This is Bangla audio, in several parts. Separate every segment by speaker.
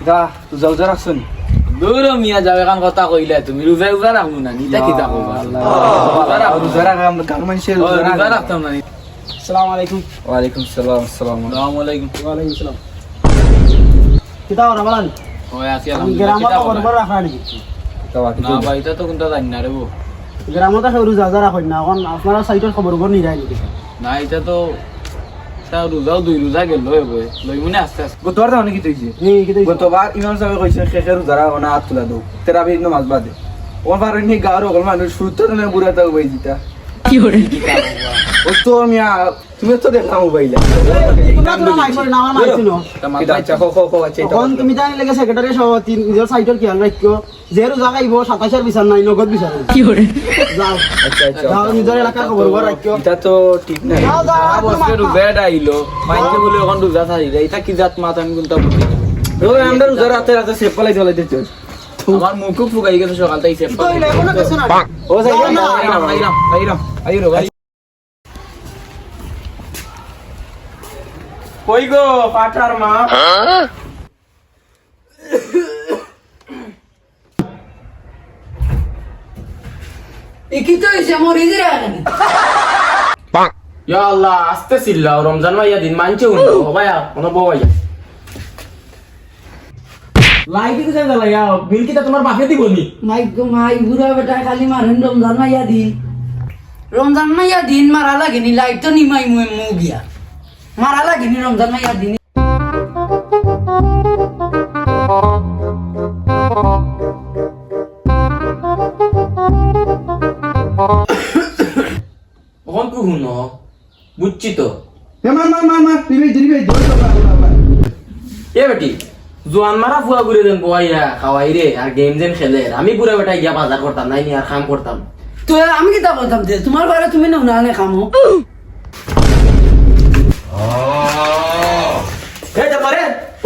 Speaker 1: দা যাও যা রাখছনি
Speaker 2: দূর মিয়া যাবে কান কথা কইলে তুমি। রোজা রোজা রাখব না নিতা কি থাকো রোজা রাখব
Speaker 1: রোজা গান মানুষের
Speaker 2: ও,
Speaker 1: রোজা
Speaker 2: রোজা
Speaker 1: রাখা
Speaker 2: রাখতাম না
Speaker 3: আসসালামু আলাইকুম।
Speaker 1: সালাম আসসালাম
Speaker 2: আলাইকুম।
Speaker 3: ওয়ালাইকুম সালাম। কিতা ওরা বলান?
Speaker 2: ওই আছি আলহামদুলিল্লাহ
Speaker 3: গ্রামত
Speaker 2: কিতা
Speaker 3: খবর
Speaker 2: খবর?
Speaker 3: রাখা নাকি?
Speaker 2: না ভাই তো কোনটা জানি না রে
Speaker 3: এখন যা রাখেন না এখন আপনারা সাইটের খবর খবর নিরাই নাকি?
Speaker 2: না এটা তো তা রোজাও দুই রোজা গেল লই মনে আস্তে আস্তে।
Speaker 1: গতবার তো অনেক কিছু গতবার ইমাম সাহেব কইছে শেষে রোজা রাখো হাত তুলা দাও তেরা বেদ নমাজ বাদে ওবার নি গাওর ওগল মানুষ শুরুতে না বুড়া তাও বই দিতা। ও তো মিয়া তুমি তো দেখলাম মোবাইলে
Speaker 3: নাই করে তুমি জানি লেগে সেক্রেটারি সভাপতি নিজের সাইটের খেয়াল রাখিও যে রোজা খাইব সাতাশের বিচার নাই নগদ বিচার নাই। যাও।
Speaker 1: আচ্ছা আচ্ছা।
Speaker 3: যাও নিজের এলাকার খবর খবর রাখিও
Speaker 1: এটা তো ঠিক না
Speaker 3: যাও যাও
Speaker 2: বসে আইলো মাইকে বলে এখন রোজা থাকি এটা কি জাত মাথা আমি কোনটা বুঝি
Speaker 1: আমরা রোজা রাতে রাতে সেপ পালাই চলে দিতে
Speaker 2: আমার মুখও ফুগাই গেছে সকাল থেকে সেপ
Speaker 3: তো এলে কোনো কিছু না
Speaker 1: ও যাই
Speaker 3: যাও না,
Speaker 1: আইরাম আইরাম আইরাম আইরো ভাই কই গো পাটার মা
Speaker 2: ইয়া আল্লাহ আস্তে চিল্লাও রমজান মাইয়া দিন মানছে উন্ড ভাইয়া কোনো বউয়া লাইট দিতে জ্বালা ইয়া বিল কিটা তোমার বাপে দিব নি।
Speaker 4: মাই গো মাই বুড়া বেটা খালি মারেন রমজান মাইয়া দিন। রমজান মাইয়া দিন মারা লাগেনি লাইট তো নিমাই মুয়ে মু গিয়া। মারা লাগেনি রমজান মাইয়া দিন।
Speaker 2: ওখান কু হুন বুঝছি তো এ বেটি জোয়ান মারা ফুয়া ঘুরে দেন বইয়া খাওয়াই রে আর গেম জেম খেলে। আমি বুড়া বেটা গিয়া বাজার করতাম নাই আর কাম করতাম।
Speaker 4: তো আমি কিতা বলতাম যে তোমার ঘরে তুমি না উনানে খামো।
Speaker 2: এ যা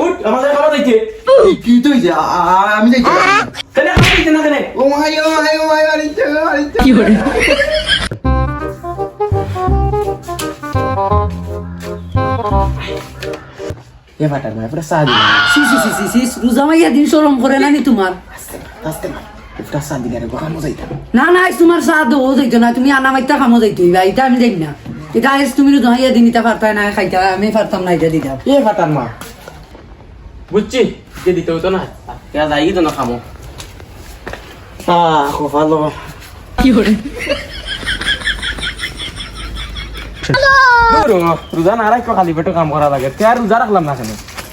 Speaker 2: উঠ আমাদের খাবার দিতে
Speaker 1: কি তুই যা আমি যাই
Speaker 2: কেন খাবার দিতে না কেন
Speaker 1: ও মাই ও মাই ও মাই আরিতে আরিতে
Speaker 2: এ ফাটার ভাই পুরা সাদি
Speaker 4: সি সি সি সি সি রোজা মাইয়া দিন শরম করে নানি তোমার?
Speaker 2: আস্তে মা পুরা সাদি গারে গোখামো যাইতা
Speaker 4: না না আজ তোমার সাথ ও যাইতো না তুমি আনা মাইতা খামো যাইতো বা এটা আমি দেখ না। এটা আজ তুমি রোজা মাইয়া দিন এটা পারতাই না খাইতা আমি পারতাম না এটা দিতাম
Speaker 2: এ ফাটার মা বুঝছি? যে দিতে হতো না কে যাই তো না খামো?
Speaker 3: আহ খুব ভালো
Speaker 2: দূর হ, রোজা না রাখো খালি পেটে কাম করা লাগে। তে আর রোজা রাখলাম না কেন?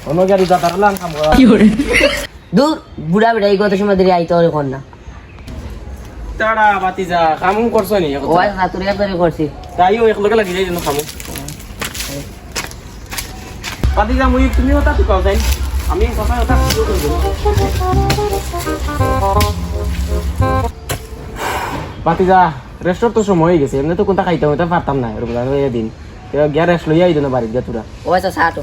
Speaker 2: অন্য কে রোজা রাখলাম কাম করা
Speaker 5: দূর বুড়া বেড়া এই কত সময় ধরে আইতে হবে না।
Speaker 2: তাড়া বাতি যা কাম করছ নি
Speaker 5: ও আজ হাতুরে হাতুরে করছি।
Speaker 2: তাইও এক লগে লাগি যাই যেন খামো বাতি যা মুই তুমি ওটা তো পাও যাই আমি কথা ওটা বাতি যা রেস্টর তো সময় হয়ে গেছে এমনি তো কোনটা খাইতাম ওটা পারতাম না রমজান হয়ে দিন গিয়া রেস্ট লইয়া আইতো না বাড়ির গিয়া তোরা
Speaker 5: ও আচ্ছা সাটো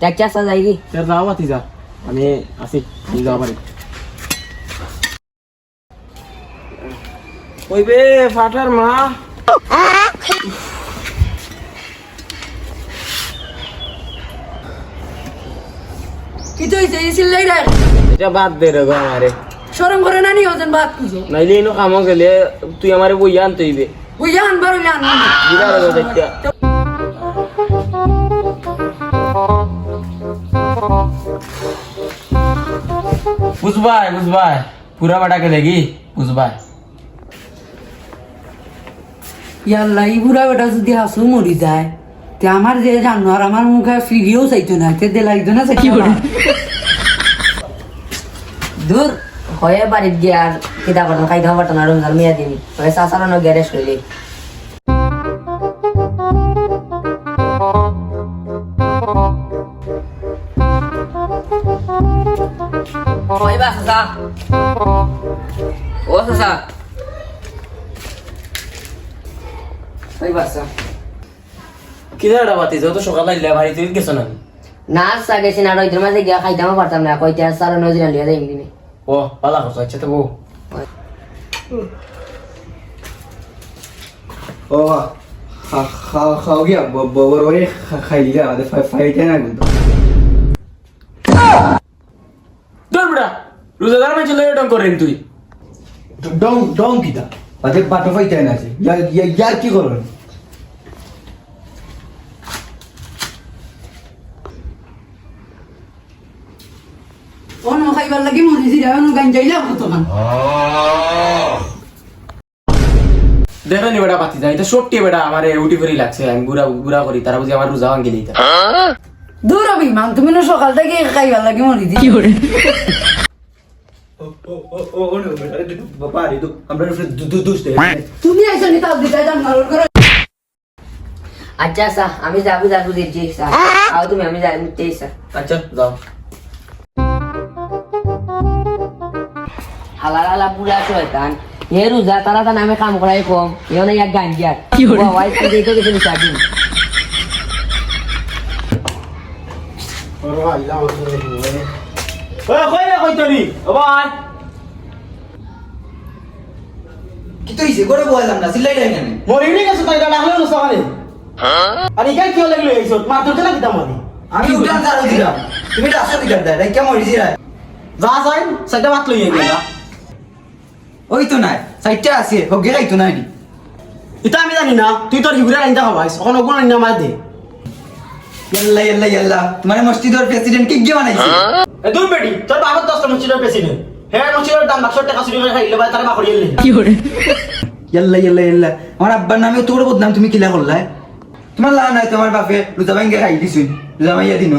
Speaker 5: ট্যাক্সি আসা যাই কি
Speaker 2: স্যার যাও বাতি যা আমি আসি আমি যাওয়া পারি ওই বে ফাটার মা।
Speaker 4: কি তো এই সিল্লাই রাখ
Speaker 2: এটা বাদ দে রে গো আমারে।
Speaker 4: শরম করে নানি ওজন ভাত খুঁজো
Speaker 2: নাইলে ইনো কাম গেলে তুই আমারে বইয়া আনতে হইবে
Speaker 4: ওই আনবার হইলে আনব না।
Speaker 2: বিরা রে দেখতে বুঝবাই বুঝবাই পুরা বাটাকে দেখি বুঝবাই
Speaker 4: ইয়াল্লা এই বুড়া বেটা যদি হাসু মরি যায় তে আমার যে জানোয়ার আমার মুখে ফিরিয়েও চাইতো না তে দে লাগতো না কি করে
Speaker 5: দূর হয়ে বাড়িত গিয়ে আর কিতা করতাম খাইতে পারতাম না রমজান মিয়া দিনি হয়ে সাসারানো
Speaker 2: যত সকাল আইলে বাড়িতে গেছ না
Speaker 5: না গেছি না রইদের মাঝে গিয়া খাইতামও পারতাম না কইতে আর সারা নজিরা লিয়া দেয় দিনে।
Speaker 2: ও পালা করছ আচ্ছা তো
Speaker 1: ও খা খা খাও গিয়া বড় বড় খাই দিলা ফাইটা না কিন্তু
Speaker 2: দূর বেটা রোজাদার মাঝে লয়ে ডং করেন তুই
Speaker 1: ডং ডং কিতা বাদে বাটো ফাইতে না আছে ইয়ার কি করুন
Speaker 4: অন্য খাইবার লাগি মরিছি রে অন্য গান
Speaker 2: বেটা পাতি যায় এটা বেটা আমার উটি করি লাগছে আমি বুড়া বুড়া করি তারা বুঝি আমার রোজা ভাঙ্গি দিতা
Speaker 4: দূর হবি মান তুমি না সকাল থেকে খাইবার লাগি মরিছি কি করে?
Speaker 1: ও ও ও ও ও নো বাবা রে তো আমরা দু দু দুস্তে
Speaker 4: তুমি আইসো নি তাও দিতে জান মারুর করে
Speaker 5: আচ্ছা স্যার আমি যাব যাব দিচ্ছি স্যার আও তুমি আমি যাই দিচ্ছি স্যার
Speaker 2: আচ্ছা যাও।
Speaker 5: হালা হালা পুরা শয়তান এ রোজা তারা তার নামে কাম করাই কম। এখানে এক গান দিয়ার কি করে ওয়াইফ কে দিতে গেছে
Speaker 1: না
Speaker 3: নি না দামারি
Speaker 1: আমি উঠান দিলাম তুমি রাস্তা দিলাম কেমন
Speaker 3: যা যাই। সাইডে ভাত লইয়ে গেলা
Speaker 1: ওই তো নাই সাইডটা আছে হোগে গাইতো নাই নি।
Speaker 3: এটা আমি জানি না তুই তোর হিগুরা আইন্দা খাবাইস এখন ওগুলো আইন্দা মার দে।
Speaker 1: ইয়াল্লা ইয়াল্লা ইয়াল্লা। তোমার মসজিদের প্রেসিডেন্ট কি গিয়ে বানাইছে
Speaker 3: এ দূর বেটি তোর বাবার দশটা মসজিদের প্রেসিডেন্ট হ্যাঁ মসজিদের দাম বাক্সর টাকা চুরি করে খাইলে ভাই তারা বাকড়ি এলে
Speaker 1: ইয়াল্লা ইয়াল্লা ইয়াল্লা। আমার আব্বার নামে তোর বদনাম তুমি কিলা করলা তোমার লাগা নাই তোমার বাপে রোজা ভাঙ্গে খাই দিছুন রোজা মাইয়া দিন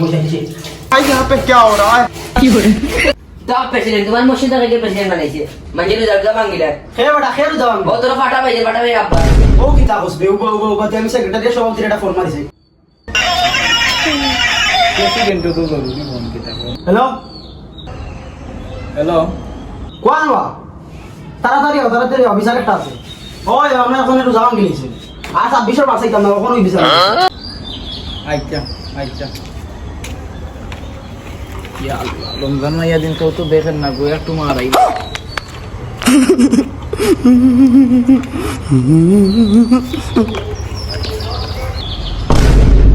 Speaker 3: বসাইছে আই यहाँ पे क्या हो रहा है
Speaker 5: তো প্রেসিডেন্ট তোমার মসজিদ থেকে প্রেসিডেন্ট বানাইছে মানে রোজা রোজা ভাঙ্গিলা
Speaker 3: হে বড়া খের যাবাম
Speaker 5: ও তোর ফাটা পাইছে ফাটা পাই আব্বা
Speaker 3: ও কি তা বসবে ও ও ও আমি সেক্রেটারি সভাপতি এটা ফোন মারিছে
Speaker 1: প্রেসিডেন্ট তো জরুরি ফোন কিতা
Speaker 3: হ্যালো
Speaker 1: হ্যালো
Speaker 3: কোন বা তাড়াতাড়ি আও তাড়াতাড়ি অফিসার একটা আছে ওই আমরা এখন একটু যাবাম গেলিছে আর ছাব্বিশের বাসাই না কখনোই বিচার
Speaker 1: আচ্ছা আচ্ছা। ইয়া আল্লাহ রমজান মাইয়া দিন কেউ তো দেখেন না গো একটু মারাই।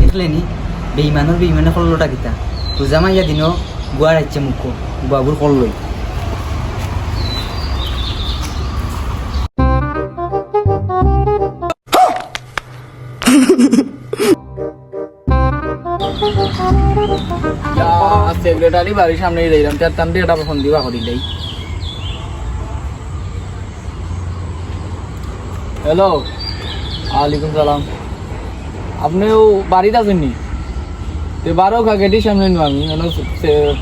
Speaker 6: দেখলেনি? বেইমানৰ বেইমানে কল্লোটা কিতা? পূজা মাইয়া দিন গুৱা ৰাজ্যে মুখ গুৱাবোৰ কল্লই।
Speaker 1: সেক্রেটারি বাড়ির সামনে যাইলাম চার দিয়ে এটা ফোন দিবা করিলেই হ্যালো ওয়ালাইকুম সালাম। আপনিও বাড়িতে আছেন নি? তো বারো গেটির সামনে নি আমি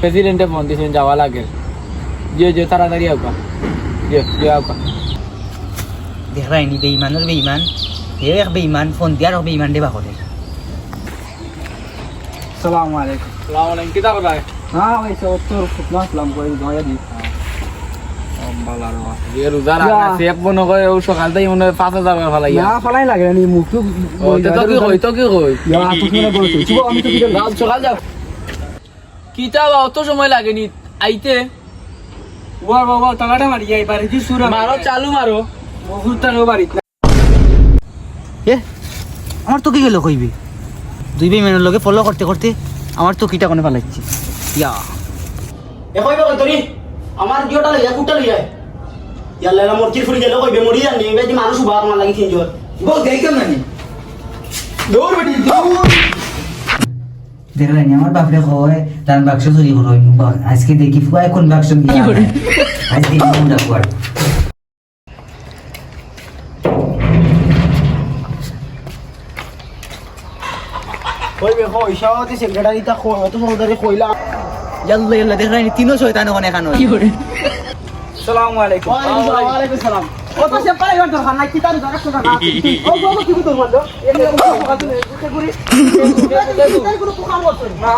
Speaker 1: প্রেসিডেন্টে ফোন দিয়েছেন যাওয়া লাগে। যে যে তাড়াতাড়ি আউকা যে যে আউকা
Speaker 6: দেখাইনি বেইমানৰ বেইমান। হে এক বেইমান ফোন দিয়াৰ বেইমান দেবা কৰে
Speaker 1: সালাম আলাইকুম। সালাম আলাইকুম কিতা কথা হ্যাঁ ভাই সব তো ফুটনা সালাম করে দয়া দি না ফালাই লাগে নি মুখ তো কি কি কই? সকাল যাও।
Speaker 2: কিতা অত সময় লাগেনি আইতে।
Speaker 1: ওয়ার বাবা টাকাটা মারি যাই বাড়ি দি সুরা
Speaker 2: মারো চালু মারো।
Speaker 1: বহুত টাকা বাড়ি।
Speaker 6: এ আমার তো কি গেল কইবি? দুই বেইমানের লগে ফলো করতে করতে আমার তো কিটা কোনে পালাচ্ছি ইয়া
Speaker 3: এ কইবে কই তরি? আমার জিওটা লইয়া কুটা লইয়া ইয়াল্লা এলা মরচির ফুরি গেলে কইবে মরি জানি বেদি মানুষ উবা আমার লাগি তিনজন
Speaker 1: বল দেই কেমন নি?
Speaker 3: দৌড় বেটি দৌড়
Speaker 6: দেখলেনি আমার বাপরে কয় তার বাক্স চুরি করো আজকে দেখি ফুয়ায় কোন বাক্স দিয়ে আজকে কোনটা ফুয়ার
Speaker 3: কইবে কই সভাপতি সেক্রেটারি তা কই অত সভাপতি কইলা।
Speaker 6: ইয়াল্লা ইয়াল্লা দেখলেনি তিনও শয়তান ওখানে এখানে
Speaker 1: আসসালামু আলাইকুম
Speaker 3: ওয়ালাইকুম সালাম ও তো সে পারে গন্টর খানা কি তার জায়গা তো না ও বাবা কি তোর মারলো এমনি ও কথা শুনে গুছে গুরি তাই কোনো কাম করছ না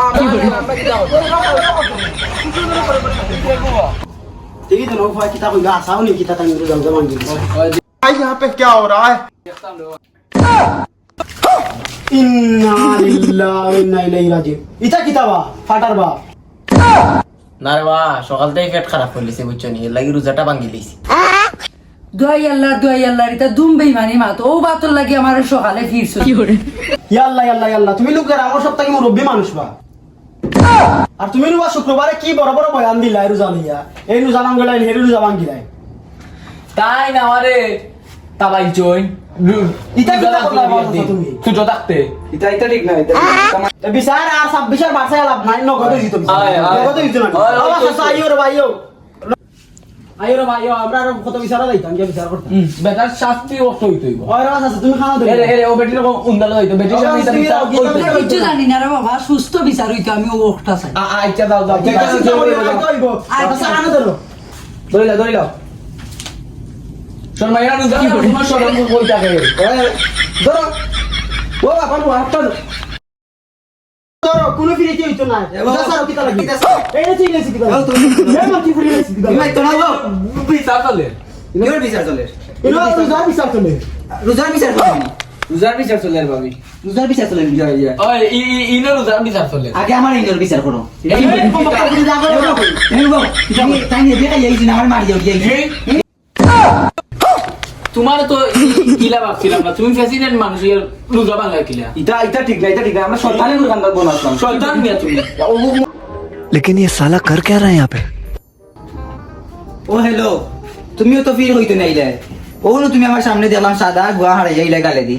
Speaker 3: ঠিক আছে নো ফাই কিতা কইলা আসাও নি কিতা তাই জল জমান দিবি
Speaker 7: भाई यहाँ पे क्या हो रहा है
Speaker 3: ইন্না লিল্লাহি ওয়া ইন্না ইলাইহি রাজিউন ইতা কিতাবা ফাটার বা
Speaker 2: না রে বা সকাল থেকে পেট খারাপ করলিছে বুঝছ নি? লাগি রোজাটা ভাঙ্গি দিছি
Speaker 4: দোয়াই আল্লাহ দোয়াই আল্লাহ এটা দুম বেইমানি মাত ও বাতর লাগি আমার সকালে ফিরছো।
Speaker 3: ইয়াল্লা ইয়াল্লা ইয়াল্লা তুমি লোকের আমার সপ্তাহে মুরব্বী মানুষ বা আর তুমি শুক্রবারে কি বড় বড় বয়ান দিলা এই রোজা লইয়া? এই রোজা হেরি ভাঙ্গিলাই
Speaker 2: তাই না আমারে? তাবাই
Speaker 3: ইতা কি করলা বলছো তুমি?
Speaker 2: ছোট থাকতে।
Speaker 1: এটা এটা ঠিক না এটা আমার-
Speaker 3: তা বিচার আর ছাব্বিশের লাভ নাই নগদে দিত
Speaker 2: আয়, আয়।
Speaker 3: দিত না
Speaker 2: আয়, আয়,
Speaker 3: রে ভাইও আইও রে ভাইও আমরা আর কত বিচার দিতাম কি বিচার করতাম
Speaker 2: বেটার শাস্তি অর্থ হইতো
Speaker 3: ওই রাজ আছে তুমি খানা দেবে
Speaker 2: এরে এরে ও বেটির রকম উন্দাল হইতো বেটির
Speaker 3: ও,
Speaker 2: সাথে বিচার
Speaker 3: দাও,
Speaker 2: হইতো।
Speaker 4: জানি না রে বাবা সুস্থ বিচার হইতো আমি ওটা চাই।
Speaker 2: আচ্ছা দাও দাও
Speaker 3: ঠিক আছে আচ্ছা
Speaker 1: ধরিলা ধরিলা
Speaker 2: শোন মাইয়া রোজা তোমার সরম বই থাকে
Speaker 1: ধরো ও বাবা নো হাতটা ধরো।
Speaker 3: কোনো ফিরে কি হইতো না রোজা সারো কিতা লাগি এই না ঠিক আছে
Speaker 1: তুমি
Speaker 3: কি ফিরে আছে কিতা
Speaker 1: ইমাই তো না গো
Speaker 2: বিচার চলে
Speaker 1: ইনোর বিচার চলে
Speaker 3: এলো রোজা বিচার চলে
Speaker 1: রোজার বিচার চলে নি বিচার চলে ভাবি রোজার বিচার চলে নি জয় জয়
Speaker 2: ওই ই ই- ইনো রোজা বিচার চলে
Speaker 6: আগে আমার ইন্দ্র বিচার করো
Speaker 3: এই কম
Speaker 6: তাই নিয়ে দেখা যাইছি না আমার মারি যাও যাইছি
Speaker 2: তোমার তো ই- ইলা ভাবছিলাম না তুমি প্রেসিডেন্ট মানুষ এর রোজা বাংলা কিলা
Speaker 1: এটা এটা ঠিক না এটা ঠিক না আমরা সন্তানের দোকানদার বনাসলাম
Speaker 2: শয়তান মিয়া তুমি
Speaker 8: लेकिन ये साला कर क्या रहा है यहाँ पे
Speaker 6: ও হ্যালো তুমিও তো ফির হইতে নাইলে ও না তুমি আমার সামনে দিলাম সাদা গুয়া হারাই যাইলে গালে দি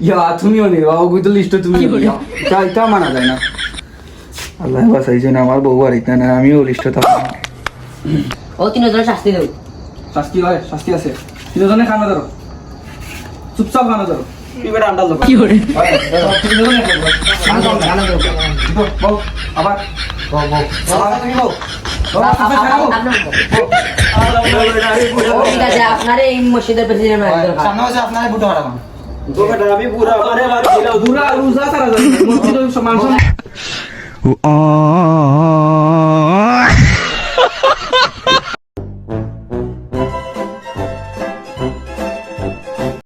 Speaker 1: ইয়া তুমিও নে বাবা গুই তো লিস্ট তুমি এটা এটা মানা যায় না আল্লাহ বাসাইছে না আমার বউ আর এটা না আমিও লিস্ট থাকবো
Speaker 5: ও তিনজন শাস্তি দেব
Speaker 1: শাস্তি হয় শাস্তি আছে। তিনজনে খানা ধরো চুপচাপ খানা ধরো কি করে আবার।
Speaker 5: আপনার এই মসজিদের প্রেসিডেন্ট
Speaker 6: আপনার বুটো
Speaker 3: পুরা
Speaker 1: রোজা সারা মসজিদের